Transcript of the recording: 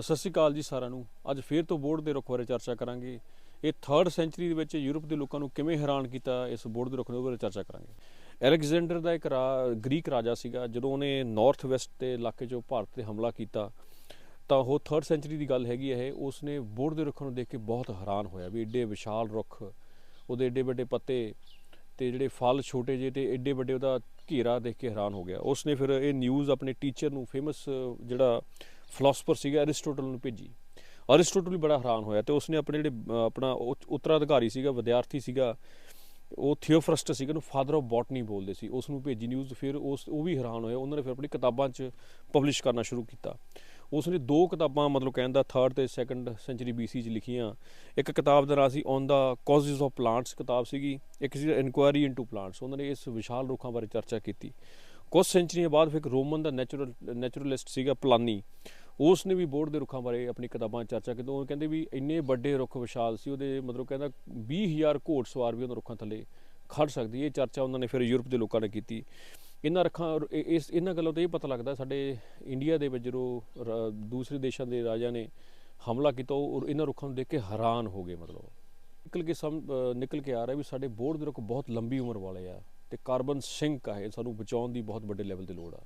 ਸਤਿ ਸ਼੍ਰੀ ਅਕਾਲ ਜੀ ਸਾਰਿਆਂ ਨੂੰ। ਅੱਜ ਫੇਰ ਤੋਂ ਬੋਰਡ ਦੇ ਰੁੱਖ ਬਾਰੇ ਚਰਚਾ ਕਰਾਂਗੇ। ਇਹ 3rd ਸੈਂਚਰੀ ਦੇ ਵਿੱਚ ਯੂਰਪ ਦੇ ਲੋਕਾਂ ਨੂੰ ਕਿਵੇਂ ਹੈਰਾਨ ਕੀਤਾ ਇਸ ਬੋਰਡ ਦੇ ਰੁੱਖ ਦੇ ਬਾਰੇ ਚਰਚਾ ਕਰਾਂਗੇ। ਅਲੈਗਜ਼ੈਂਡਰ ਦਾ ਇੱਕ ਰਾ- ਗ੍ਰੀਕ ਰਾਜਾ ਸੀਗਾ, ਜਦੋਂ ਉਹਨੇ ਨਾਰਥ ਵੈਸਟ ਦੇ ਇਲਾਕੇ 'ਚੋਂ ਭਾਰਤ ਤੇ ਹਮਲਾ ਕੀਤਾ, ਤਾਂ ਉਹ 3rd ਸੈਂਚਰੀ ਦੀ ਗੱਲ ਹੈਗੀ ਇਹ, ਉਸਨੇ ਬੋਰਡ ਦੇ ਰੁੱਖ ਨੂੰ ਦੇਖ ਕੇ ਬਹੁਤ ਹੈਰਾਨ ਹੋਇਆ ਵੀ ਏਡੇ ਵਿਸ਼ਾਲ ਰੁੱਖ, ਉਹਦੇ ਏਡੇ ਵੱਡੇ ਪੱਤੇ ਤੇ ਜਿਹੜੇ ਫਲ ਛੋਟੇ ਜਿਹੇ ਤੇ ਏਡੇ ਵੱਡੇ ਉਹਦਾ ਘੇਰਾ ਦੇਖ ਕੇ ਹੈਰਾਨ ਹੋ ਗਿਆ। ਉਸਨੇ ਫਿਰ ਇਹ ਨਿਊਜ਼ ਆਪਣੇ ਟੀਚਰ ਨੂੰ ਫੇਮਸ ਜਿਹੜਾ ਫਿਲਾਸਫਰ ਸੀਗਾ ਅਰਿਸਟੋਟਲ ਨੂੰ ਭੇਜੀ। ਅਰਿਸਟੋਟਲ ਵੀ ਬੜਾ ਹੈਰਾਨ ਹੋਇਆ ਤੇ ਉਸਨੇ ਆਪਣੇ ਜਿਹੜੇ ਆਪਣਾ ਉ- ਉੱਤਰਾਧਿਕਾਰੀ ਸੀਗਾ, ਵਿਦਿਆਰਥੀ ਸੀਗਾ, ਉਹ ਥਿਓਫਰਸਟ ਸੀਗਾ ਨੂੰ ਫਾਦਰ ਆਫ ਬੋਟਨੀ ਬੋਲਦੇ ਸੀ। ਉਸ ਨੂੰ ਭੇਜੀ ਨਿਊਜ਼ ਫਿਰ ਉਸ, ਉਹ ਵੀ ਹੈਰਾਨ ਹੋਇਆ। ਉਹਨਾਂ ਨੇ ਫਿਰ ਆਪਣੀ ਕਿਤਾਬਾਂ 'ਚ ਪਬਲਿਸ਼ ਕਰਨਾ ਸ਼ੁਰੂ ਕੀਤਾ। ਉਸ ਨੇ ਦੋ ਕਿਤਾਬਾਂ, ਮਤਲਬ ਕਹਿੰਦਾ 3rd ਤੇ 2nd ਸੈਂਚੁਰੀ BC 'ਚ ਲਿਖੀਆਂ। ਇੱਕ ਕਿਤਾਬ ਦਾ ਨਾਂ ਸੀ on the causes of plants ਕਿਤਾਬ ਸੀਗੀ। ਇੱਕ ਸੀ ਇਨਕੁਆਇਰੀ ਇਨਟੂ ਪਲਾਂਟਸ ਉਹਨਾਂ ਨੇ ਇਸ ਵਿਸ਼ਾਲ ਰੁੱਖਾਂ ਬਾਰੇ ਚਰਚਾ ਕੀਤੀ। ਕੁਝ ਸੈਂਚਰੀਆਂ ਬਾਅਦ ਫਿਰ ਇੱਕ ਰੋਮਨ ਦਾ ਨੈਚੁਰਲ ਨੈਚੁਰਲਿਸਟ ਸੀਗਾ ਪਲਾਨੀ ਉਸ ਨੇ ਵੀ ਬੋਰਡ ਦੇ ਰੁੱਖਾਂ ਬਾਰੇ ਆਪਣੀ ਕਿਤਾਬਾਂ ਚਰਚਾ ਕੀਤੀ। ਉਹ ਕਹਿੰਦੇ ਵੀ ਇੰਨੇ ਵੱਡੇ ਰੁੱਖ ਵਿਸ਼ਾਲ ਸੀ, ਉਹਦੇ ਮਤਲਬ ਕਹਿੰਦਾ 20000 ਘੋੜ ਸਵਾਰ ਵੀ ਉਹਨਾਂ ਰੁੱਖਾਂ ਥੱਲੇ ਖੜ ਸਕਦੀ। ਇਹ ਚਰਚਾ ਉਹਨਾਂ ਨੇ ਫਿਰ ਯੂਰਪ ਦੇ ਲੋਕਾਂ ਨੇ ਕੀਤੀ। ਇਹਨਾਂ ਰੱਖਾਂ, ਇਹ- ਇਸ, ਇਹਨਾਂ ਗੱਲਾਂ ਤੋਂ ਇਹ ਪਤਾ ਲੱਗਦਾ, ਸਾਡੇ ਇੰਡੀਆ ਦੇ ਵਿੱਚ ਜਦੋਂ ਦੂਸਰੇ ਦੇਸ਼ਾਂ ਦੇ ਰਾਜਾ ਨੇ ਹਮਲਾ ਕੀਤਾ, ਉਹ ਇਹਨਾਂ ਰੁੱਖਾਂ ਨੂੰ ਦੇਖ ਕੇ ਹੈਰਾਨ ਹੋ ਗਏ ਮਤਲਬ। ਨਿਕਲ ਕੇ ਸਮ ਨਿਕਲ ਕੇ ਆ ਰਿਹਾ ਵੀ ਸਾਡੇ ਬੋਰਡ ਦੇ ਰੁੱਖ ਬਹੁਤ ਲੰਬੀ ਉਮਰ ਵਾਲੇ ਆ। ਤੇ ਕਾਰਬਨ ਸਿੰਕ ਆ ਇਹ ਸਾਨੂੰ ਬਚਾਉਣ ਦੀ ਬਹੁਤ ਵੱਡੇ ਲੈਵਲ ਤੇ ਲੋੜ ਆ।